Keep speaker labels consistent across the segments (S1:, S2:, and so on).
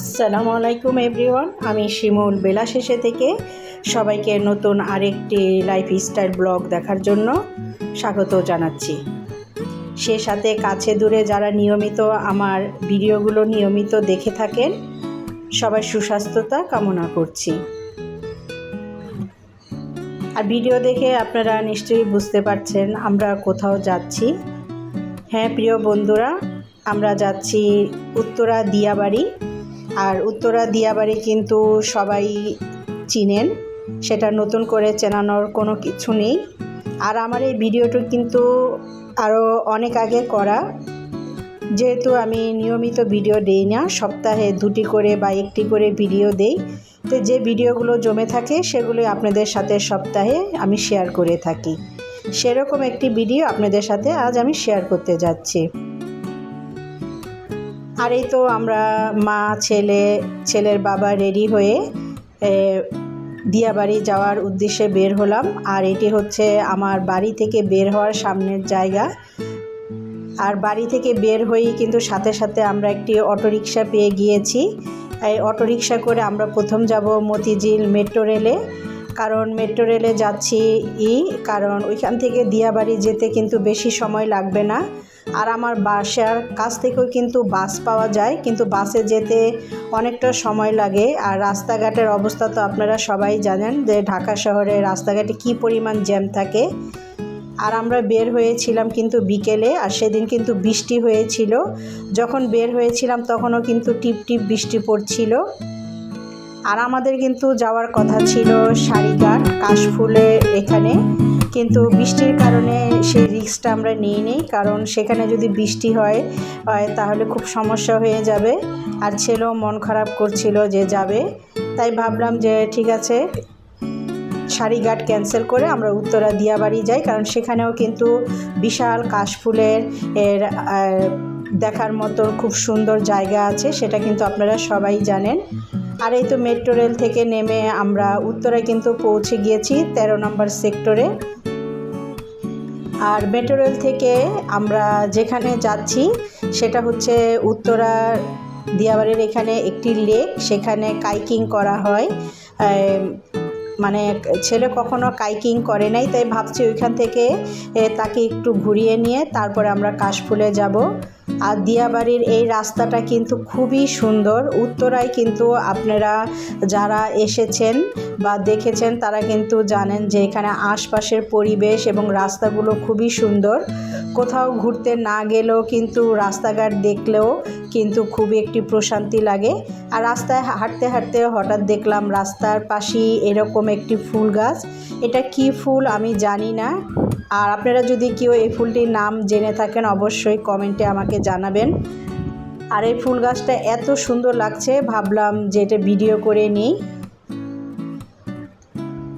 S1: আসসালামু আলাইকুম এভরিওয়ান। আমি শিমুল বেলা শেষে থেকে সবাইকে নতুন আরেকটি লাইফ স্টাইল ব্লগ দেখার জন্য স্বাগত জানাচ্ছি। সে সাথে কাছে দূরে যারা নিয়মিত আমার ভিডিওগুলো নিয়মিত দেখে থাকেন সবাই সুস্বাস্থ্যতা কামনা করছি। আর ভিডিও দেখে আপনারা নিশ্চয়ই বুঝতে পারছেন আমরা কোথাও যাচ্ছি। হ্যাঁ প্রিয় বন্ধুরা, আমরা যাচ্ছি উত্তরা দিয়াবাড়ি। আর উত্তরা দিয়াবাড়ি কিন্তু সবাই চিনেন, সেটা নতুন করে চেনানোর কোনো কিছু নেই। আর আমার এই ভিডিওটা কিন্তু আরও অনেক আগে করা। যেহেতু আমি নিয়মিত ভিডিও দেই না, সপ্তাহে দুটি করে বা একটি করে ভিডিও দেই, তো যে ভিডিওগুলো জমে থাকে সেগুলো আপনাদের সাথে সপ্তাহে আমি শেয়ার করে থাকি। সেরকম একটি ভিডিও আপনাদের সাথে আজ আমি শেয়ার করতে যাচ্ছি। আর এই তো আমরা মা, ছেলে, ছেলের বাবা রেডি হয়ে দিয়াবাড়ি যাওয়ার উদ্দেশ্যে বের হলাম। আর এটি হচ্ছে আমার বাড়ি থেকে বের হওয়ার সামনের জায়গা। আর বাড়ি থেকে বের হয়েই কিন্তু সাথে সাথে আমরা একটি অটোরিকশা পেয়ে গিয়েছি। এই অটোরিকশা করে আমরা প্রথম যাব মতিঝিল মেট্রো রেলে। কারণ মেট্রো রেলে যাচ্ছি ই, কারণ ওইখান থেকে দিয়াবাড়ি যেতে কিন্তু বেশি সময় লাগবে না। আর আমার বাসার কাছ থেকেও কিন্তু বাস পাওয়া যায়, কিন্তু বাসে যেতে অনেকটা সময় লাগে। আর রাস্তাঘাটের অবস্থা তো আপনারা সবাই জানেন যে ঢাকা শহরে রাস্তাঘাটে কী পরিমাণ জ্যাম থাকে। আর আমরা বের হয়েছিলাম কিন্তু বিকেলে, আর সেদিন কিন্তু বৃষ্টি হয়েছিল। যখন বের হয়েছিলাম তখনও কিন্তু টিপ টিপ বৃষ্টি পড়ছিল। আর আমাদের কিন্তু যাওয়ার কথা ছিল সারিঘাট কাশফুলে এখানে। কিন্তু বৃষ্টির কারণে সেই রিস্কটা আমরা নিয়ে নিই কারণ সেখানে যদি বৃষ্টি হয় তাহলে খুব সমস্যা হয়ে যাবে। আর ছেলেও মন খারাপ করছিল যে যাবে। তাই ভাবলাম যে ঠিক আছে, শাড়িঘাট ক্যান্সেল করে আমরা উত্তরা দিয়াবাড়ি যাই। কারণ সেখানেও কিন্তু বিশাল কাশফুলের এর দেখার মতো খুব সুন্দর জায়গা আছে, সেটা কিন্তু আপনারা সবাই জানেন। আর এই তো মেট্রো রেল থেকে নেমে আমরা উত্তরায় কিন্তু পৌঁছে গিয়েছি, তেরো নম্বর সেক্টরে। আর মেট্রো রেল থেকে আমরা যেখানে যাচ্ছি, সেটা হচ্ছে উত্তরা দিয়াবাড়ির এখানে একটি লেক, সেখানে কাইকিং করা হয়। মানে ছেলে কখনো কাইকিং করে নাই, তাই ভাবছি ওইখান থেকে তাকে একটু ঘুরিয়ে নিয়ে তারপরে আমরা কাশফুলে যাব। আর দিয়াবাড়ির এই রাস্তাটা কিন্তু খুবই সুন্দর। উত্তরায় কিন্তু আপনারা যারা এসেছেন বা দেখেছেন, তারা কিন্তু জানেন যে এখানে আশপাশের পরিবেশ এবং রাস্তাগুলো খুবই সুন্দর। কোথাও ঘুরতে না গেলেও কিন্তু রাস্তাঘাট দেখলেও কিন্তু খুবই একটি প্রশান্তি লাগে। আর রাস্তায় হাঁটতে হাঁটতে হঠাৎ দেখলাম রাস্তার পাশেই এরকম একটি ফুল গাছ। এটা কি ফুল আমি জানি না। আর আপনারা যদি কেউ এই ফুলটির নাম জেনে থাকেন, অবশ্যই কমেন্টে আমাকে জানাবেন। আর এই ফুল গাছটা এত সুন্দর লাগছে, ভাবলাম যে এটা ভিডিও করে নিই।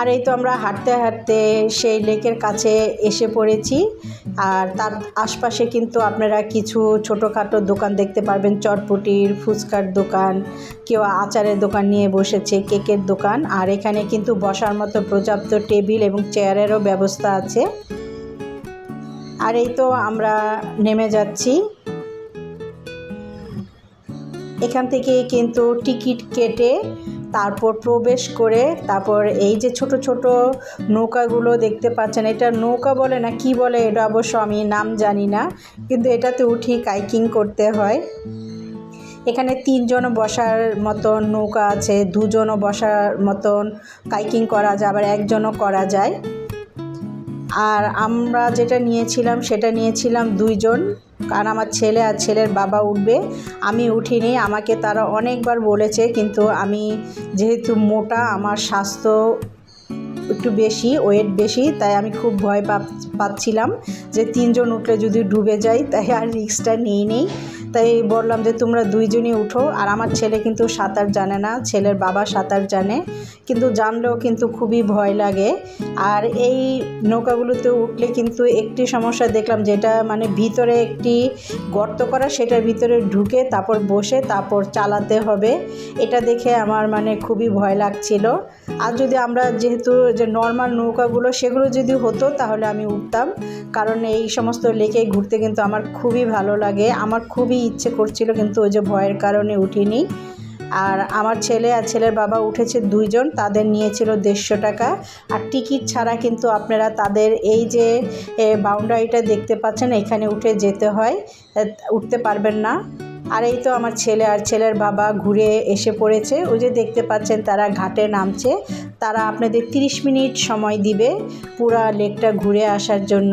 S1: আর এই তো আমরা হাঁটতে হাঁটতে সেই লেকের কাছে এসে পড়েছি। আর তার আশপাশে কিন্তু আপনারা কিছু ছোটোখাটো দোকান দেখতে পারবেন, চটপটির, ফুচকার দোকান, কেউ আচারের দোকান নিয়ে বসেছে, কেকের দোকান। আর এখানে কিন্তু বসার মতো পর্যাপ্ত টেবিল এবং চেয়ারেরও ব্যবস্থা আছে। আর এই তো আমরা নেমে যাচ্ছি। এখান থেকে কিন্তু টিকিট কেটে তারপর প্রবেশ করে তারপর এই যে ছোট ছোট নৌকাগুলো দেখতে পাচ্ছেন, এটা নৌকা বলে না, কি বলে এটা অবশ্য আমি নাম জানি না, কিন্তু এটাতে উঠি কাইকিং করতে হয়। এখানে তিনজন বসার মতন নৌকা আছে, দুজনও বসার মতন কাইকিং করা যায়, আবার একজনও করা যায়। আর আমরা যেটা নিয়েছিলাম সেটা নিয়েছিলাম দুইজন। কারণ আমার ছেলে আর ছেলের বাবা উঠবে। আমি উঠিনি, আমাকে তারা অনেকবার বলেছে, কিন্তু আমি যেহেতু মোটা, আমার স্বাস্থ্য একটু বেশি ওয়েট বেশি, তাই আমি খুব ভয় পাচ্ছিলাম যে তিনজন উঠলে যদি ডুবে যাই, তাই আর রিক্সটা নিই নেই তাই বললাম যে তোমরা দুইজনই উঠো, আর আমার ছেলে কিন্তু সাঁতার জানে না, ছেলের বাবা সাঁতার জানে, কিন্তু জানলেও কিন্তু খুবই ভয় লাগে। আর এই নৌকাগুলোতে উঠলে কিন্তু একটি সমস্যা দেখলাম যেটা মানে ভিতরে একটি গর্ত করা, সেটার ভিতরে ঢুকে তারপর বসে তারপর চালাতে হবে। এটা দেখে আমার মানে খুবই ভয় লাগছিল। আর যদি আমরা যেহেতু যে নর্মাল নৌকাগুলো, সেগুলো যদি হতো তাহলে আমি উঠতাম, কারণ এই সমস্ত লেকে ঘুরতে কিন্তু আমার খুবই ভালো লাগে। আমার খুবই ইচ্ছে করছিল, কিন্তু ওই যে ভয়ের কারণে উঠিনি। আর আমার ছেলে আর ছেলের বাবা উঠেছে দুইজন, তাদের নিয়েছিল দেড়শো টাকা। আর টিকিট ছাড়া কিন্তু আপনারা তাদের এই যে বাউন্ডারিটা দেখতে পাচ্ছেন, এখানে উঠে যেতে হয় উঠতে পারবেন না। আর এই তো আমার ছেলে আর ছেলের বাবা ঘুরে এসে পড়েছে। ওই যে দেখতে পাচ্ছেন তারা ঘাটে নামছে। তারা আপনাদের 30 মিনিট সময় দিবে পুরা লেকটা ঘুরে আসার জন্য।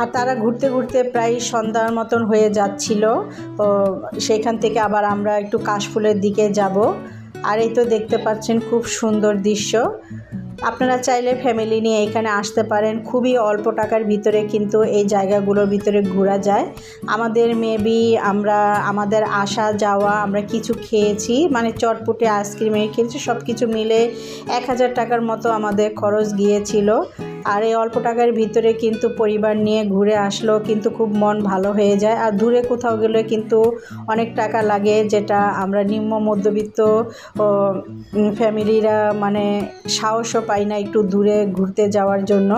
S1: আর তারা ঘুরতে ঘুরতে প্রায় সন্ধ্যার মতন হয়ে যাচ্ছিল। সেখান থেকে আবার আমরা একটু কাশফুলের দিকে যাব। আর এই তো দেখতে পাচ্ছেন খুব সুন্দর দৃশ্য। আপনারা চাইলে ফ্যামিলি নিয়ে এখানে আসতে পারেন। খুবই অল্প টাকার ভিতরে কিন্তু এই জায়গাগুলোর ভিতরে ঘোরা যায়। আমাদের মেবি আমরা, আমাদের আসা যাওয়া আমরা কিছু খেয়েছি মানে চটপটে আইসক্রিমে খেয়েছি সব কিছু মিলে এক হাজার টাকার মতো আমাদের খরচ গিয়েছিল। আর এই অল্প টাকার ভিতরে কিন্তু পরিবার নিয়ে ঘুরে আসলেও কিন্তু খুব মন ভালো হয়ে যায়। আর দূরে কোথাও গেলে কিন্তু অনেক টাকা লাগে, যেটা আমরা নিম্ন মধ্যবিত্ত ফ্যামিলিরা মানে সাহসও পাই না একটু দূরে ঘুরতে যাওয়ার জন্য।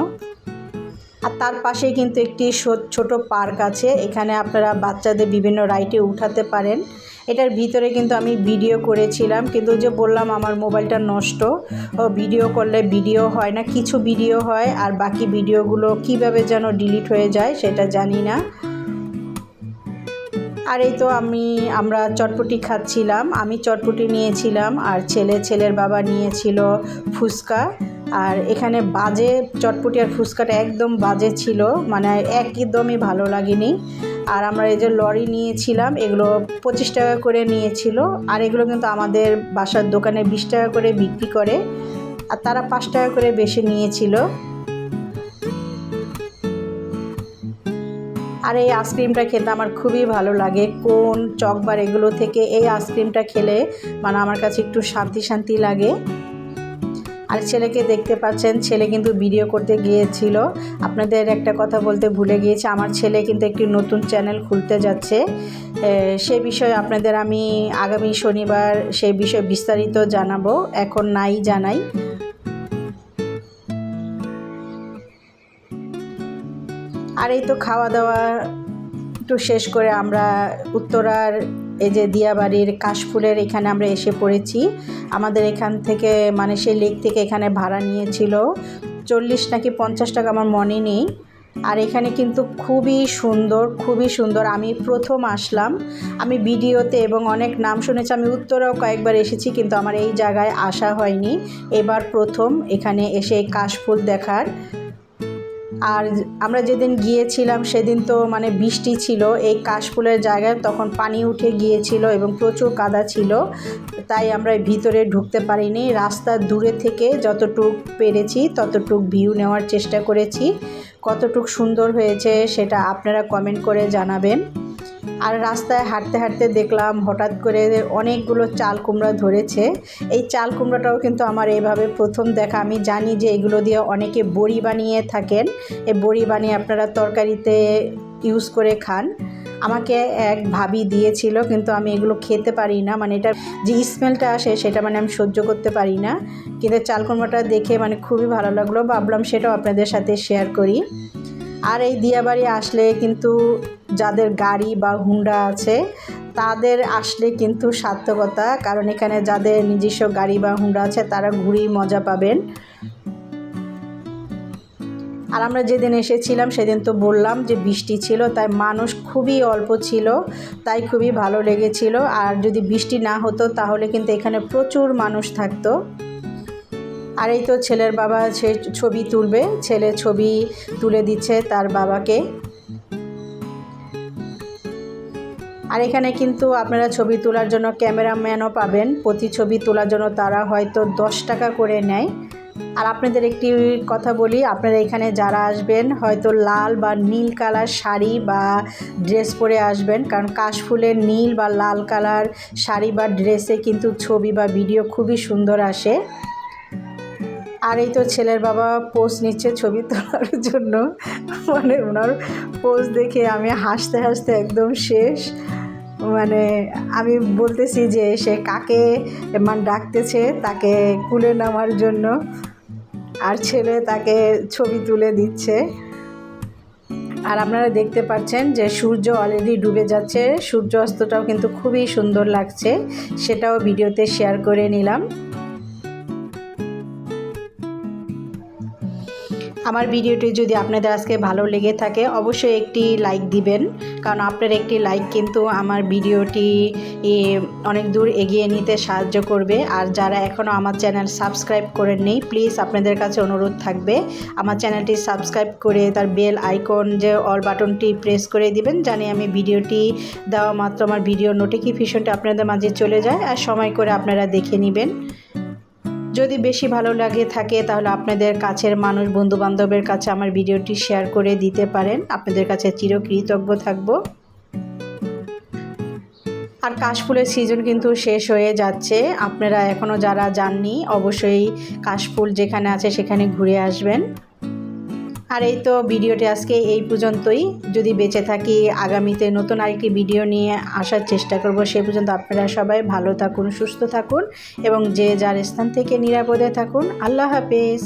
S1: আর তার পাশেই কিন্তু একটি ছোট পার্ক আছে। এখানে আপনারা বাচ্চাদের বিভিন্ন রাইডে উঠাতে পারেন। এটার ভিতরে কিন্তু আমি ভিডিও করেছিলাম। কিন্তু যে বললাম, আমার মোবাইলটা নষ্ট। ও ভিডিও করলে ভিডিও হয় না, কিছু ভিডিও হয়, আর বাকি ভিডিওগুলো কীভাবে যেন ডিলিট হয়ে যায় সেটা জানি না। আর এই তো আমি, আমরা চটপটি খাচ্ছিলাম। আমি চটপটি নিয়েছিলাম, আর ছেলে, ছেলের বাবা নিয়েছিল ফুচকা। আর এখানে বাজে চটপটি আর ফুচকাটা একদম বাজে ছিল মানে একদমই ভালো লাগেনি। আর আমরা এই যে লরি নিয়েছিলাম, এগুলো পঁচিশ টাকা করে নিয়েছিল, আর এগুলো কিন্তু আমাদের বাসার দোকানে বিশ টাকা করে বিক্রি করে, আর তারা পাঁচ টাকা করে বেশি নিয়েছিল। আর এই আইসক্রিমটা খেতে আমার খুবই ভালো লাগে, কোন চকবার এগুলো থেকে এই আইসক্রিমটা খেলে মানে আমার কাছে একটু শান্তি শান্তি লাগে। আর ছেলেকে দেখতে পাচ্ছেন, ছেলে কিন্তু ভিডিও করতে গিয়েছিল। আপনাদের একটা কথা বলতে ভুলে গিয়েছে, আমার ছেলে কিন্তু একটি নতুন চ্যানেল খুলতে যাচ্ছে। সে বিষয়ে আপনাদের আমি আগামী শনিবার সেই বিষয়ে বিস্তারিত জানাব, এখন নাই জানাই। আর এই তো খাওয়া দাওয়া একটু শেষ করে আমরা উত্তরার এই যে দিয়াবাড়ির কাশফুলের এখানে আমরা এসে পড়েছি। আমাদের এখান থেকে মানে সেই লেক থেকে এখানে ভাড়া নিয়েছিল। চল্লিশ নাকি পঞ্চাশ টাকা আমার মনে নেই। আর এখানে কিন্তু খুবই সুন্দর খুবই সুন্দর। আমি প্রথম আসলাম। আমি ভিডিওতে এবং অনেক নাম শুনেছি, আমি উত্তরাও কয়েকবার এসেছি, কিন্তু আমার এই জায়গায় আসা হয়নি। এবার প্রথম এখানে এসে কাশফুল দেখার আর আমরা যেদিন গিয়েছিলাম সেদিন তো মানে বৃষ্টি ছিল, এই কাশফুলের জায়গায় তখন পানি উঠে গিয়েছিল এবং প্রচুর কাদা ছিল, তাই আমরা ভিতরে ঢুকতে পারিনি। রাস্তা দূরে থেকে যতটুক পেরেছি, ততটুক ভিউ নেওয়ার চেষ্টা করেছি। কতটুক সুন্দর হয়েছে সেটা আপনারা কমেন্ট করে জানাবেন। আর রাস্তায় হাঁটতে হাঁটতে দেখলাম হঠাৎ করে অনেকগুলো চাল কুমড়া ধরেছে। এই চাল কুমড়াটাও কিন্তু আমার এভাবে প্রথম দেখা। আমি জানি যে এগুলো দিয়ে অনেকে বড়ি বানিয়ে থাকেন। এই বড়ি বানিয়ে আপনারা তরকারিতে ইউজ করে খান। আমাকে এক ভাবি দিয়েছিল, কিন্তু আমি এগুলো খেতে পারি না। মানে এটা যে স্মেলটা আসে, সেটা মানে আমি সহ্য করতে পারি না। কিন্তু চাল কুমড়াটা দেখে মানে খুবই ভালো লাগল। ভাবলাম সেটাও আপনাদের সাথে শেয়ার করি। আর এই দিয়াবাড়ি আসলে কিন্তু যাদের গাড়ি বা হুন্ডা আছে, তাদের আসলে কিন্তু সার্থকতা। কারণ এখানে যাদের নিজস্ব গাড়ি বা হুন্ডা আছে, তারা ঘুরেই মজা পাবেন। আর আমরা যেদিন এসেছিলাম, সেদিন তো বললাম যে বৃষ্টি ছিল, তাই মানুষ খুবই অল্প ছিল, তাই খুবই ভালো লেগেছিল। আর যদি বৃষ্টি না হতো, তাহলে কিন্তু এখানে প্রচুর মানুষ থাকতো। আর এই তো ছেলের বাবা সে ছবি তুলবে, ছেলে ছবি তুলে দিচ্ছে তার বাবাকে। আর এখানে কিন্তু আপনারা ছবি তোলার জন্য ক্যামেরাম্যানও পাবেন, প্রতি ছবি তোলার জন্য তারা হয়তো দশ টাকা করে নেয়। আর আপনাদের একটি কথা বলি, আপনারা এখানে যারা আসবেন হয়তো লাল বা নীল কালার শাড়ি বা ড্রেস পরে আসবেন, কারণ কাশফুলের নীল বা লাল কালার শাড়ি বা ড্রেসে কিন্তু ছবি বা ভিডিও খুবই সুন্দর আসে। আর এই তো ছেলের বাবা পোজ নিচ্ছে ছবি তোলার জন্য। মানে ওনার পোজ দেখে আমি হাসতে হাসতে একদম শেষ। মানে আমি বলতেছি যে সে কাকে মানে ডাকতেছে, তাকে কুলে নামার জন্য। আর ছেলে তাকে ছবি তুলে দিচ্ছে। আর আপনারা দেখতে পাচ্ছেন যে সূর্য অলরেডি ডুবে যাচ্ছে। সূর্য অস্তটাও কিন্তু খুবই সুন্দর লাগছে। সেটাও ভিডিওতে শেয়ার করে নিলাম। আমার ভিডিওটি যদি আপনাদের আজকে ভালো লেগে থাকে, অবশ্যই একটি লাইক দিবেন। কারণ আপনার একটি লাইক কিন্তু আমার ভিডিওটি অনেক দূর এগিয়ে নিতে সাহায্য করবে। আর যারা এখনও আমার চ্যানেল সাবস্ক্রাইব করেন নেই প্লিজ আপনাদের কাছে অনুরোধ থাকবে, আমার চ্যানেলটি সাবস্ক্রাইব করে তার বেল আইকন যে অল বাটনটি প্রেস করে দিবেন জানি আমি ভিডিওটি দেওয়া মাত্র আমার ভিডিও নোটিফিকেশনটা আপনাদের মাঝে চলে যায়, আর সময় করে আপনারা দেখে নেবেন। যদি বেশি ভালো লাগে থাকে, তাহলে আপনাদের কাছের মানুষ বন্ধু বান্ধবের কাছে আমার ভিডিওটি শেয়ার করে দিতে পারেন। আপনাদের কাছে চিরকৃতজ্ঞ থাকব। আর কাশফুলের সিজন কিন্তু শেষ হয়ে যাচ্ছে। আপনারা এখনও যারা যাননি, অবশ্যই কাশফুল যেখানে আছে সেখানে ঘুরে আসবেন। আর এই তো ভিডিওটি আজকে এই পর্যন্তই। যদি বেঁচে থাকি, আগামীতে নতুন আরেকটি ভিডিও নিয়ে আসার চেষ্টা করব, সে পর্যন্ত আপনারা সবাই ভালো থাকুন, সুস্থ থাকুন এবং যে যার স্থান থেকে নিরাপদে থাকুন, আল্লাহ হাফেজ।